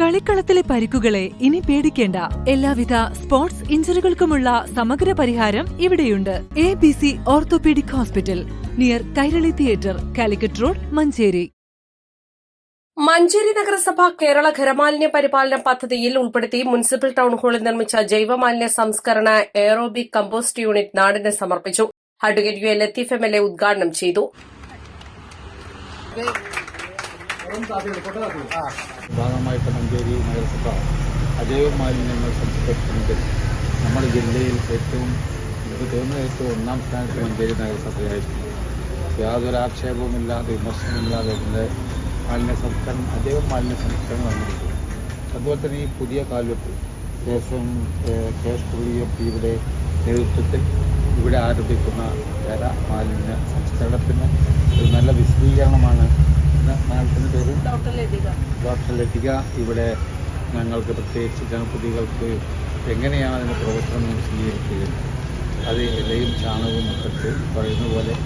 കളിക്കളത്തിലെ പരിക്കുകളെ ഇനി പേടിക്കേണ്ട. എല്ലാവിധ സ്പോർട്സ് ഇഞ്ചുറികൾക്കുമുള്ള സമഗ്ര പരിഹാരം ഇവിടെയുണ്ട്. A B C orthopaedic hospital near Kairali theatre Calicut road Manjeri. Manjeri നഗരസഭ കേരള ഖരമാലിന്യ പരിപാലന പദ്ധതിയിൽ ഉൾപ്പെടുത്തി മുനിസിപ്പൽ ടൗൺ ഹാളിൽ നിർമ്മിച്ച ജൈവമാലിന്യ സംസ്കരണ എയറോബിക് കമ്പോസ്റ്റ് യൂണിറ്റ് നാടിന് സമർപ്പിച്ചു. Advocate U A Latheef M L A ഉദ്ഘാടനം ചെയ്തു. ഭാഗമായിട്ട് മഞ്ചേരി നഗരസഭ അജൈവ മാലിന്യങ്ങൾ സംസ്കരിക്കുന്നത് നമ്മുടെ ജില്ലയിൽ ഏറ്റവും എനിക്ക് തോന്നുന്ന ഏറ്റവും ഒന്നാം സ്ഥാനത്ത് മഞ്ചേരി നഗരസഭയായിരിക്കും. യാതൊരു ആക്ഷേപവുമില്ലാതെ വിമർശനമില്ലാതെ ഇതിന്റെ മാലിന്യ സംസ്കരണം അജൈവ മാലിന്യ സംസ്കരണം നടന്നിരിക്കും അതുപോലെ തന്നെ ഈ പുതിയ കാൽവെപ്പ് എം കെ എസ് ഡബ്ല്യു പിയുടെ നേതൃത്വത്തിൽ ഇവിടെ ആരംഭിക്കുന്ന ജല മാലിന്യ സംസ്കരണത്തിന് ഒരു നല്ല വിശദീകരണമാണ് മാഡത്തിന്റെ പേര് ഡോക്ടർ ലതിക. ഇവിടെ ഞങ്ങൾക്ക് പ്രത്യേകിച്ച് ജനപ്രതികൾക്ക് എങ്ങനെയാണ് അതിന്റെ പ്രവർത്തനം സ്വീകരിക്കുക അത് ഇലയും ചാണകവും ഒക്കെ പറയുന്ന പോലെ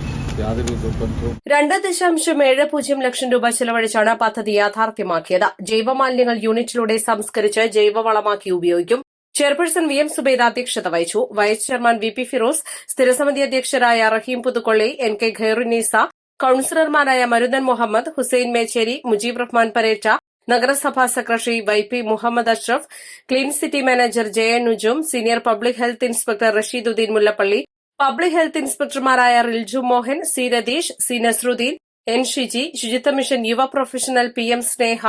രണ്ട് ദശാംശം ഏഴ് പൂജ്യം ലക്ഷം രൂപ ചെലവഴിച്ചാണ് പദ്ധതി യാഥാർത്ഥ്യമാക്കിയത്. ജൈവമാലിന്യങ്ങൾ യൂണിറ്റിലൂടെ സംസ്കരിച്ച് ജൈവവളമാക്കി ഉപയോഗിക്കും. ചെയർപേഴ്സൺ വി എം സുബൈദ അധ്യക്ഷത വഹിച്ചു. Vice chairman V P Firoz സ്ഥിരസമിതി അധ്യക്ഷരായ റഹീം പുതുക്കൊള്ളി എൻ കെ ഖൈറുന്നീസ കൌൺസിലർമാരായ മരുതൻ മുഹമ്മദ് ഹുസൈൻ മേച്ചേരി മുജീബ് റഹ്മാൻ പരേറ്റ നഗരസഭാ secretary Y P Muhammad Ashraf clean city manager J Nujum senior public health inspector Rasheeduddin Mullappally public health ഇൻസ്പെക്ടർമാരായ Rilju Mohan C Ratheesh C Nasruddin N Shiji Suchitwa mission യുവ professional P M Sneha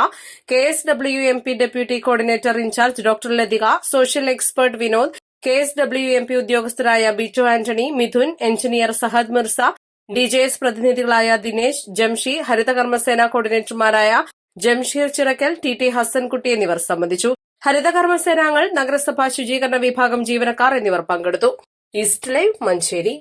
K S W M P deputy coordinator in charge doctor Lathika social expert Vinod K S W M P ഉദ്യോഗസ്ഥരായ Bittu Antony Mithun engineer Sahad Mirza D J S പ്രതിനിധികളായ Dinesh Jamshi ഹരിതകർമ്മസേന കോർഡിനേറ്റർമാരായ Jamsheer Chirakkal T T Hasankutty എന്നിവർ സംബന്ധിച്ചു. ഹരിതകർമ്മസേനാംഗങ്ങൾ നഗരസഭാ ശുചീകരണ വിഭാഗം ജീവനക്കാർ എന്നിവർ പങ്കെടുത്തു. East Live Manjeri.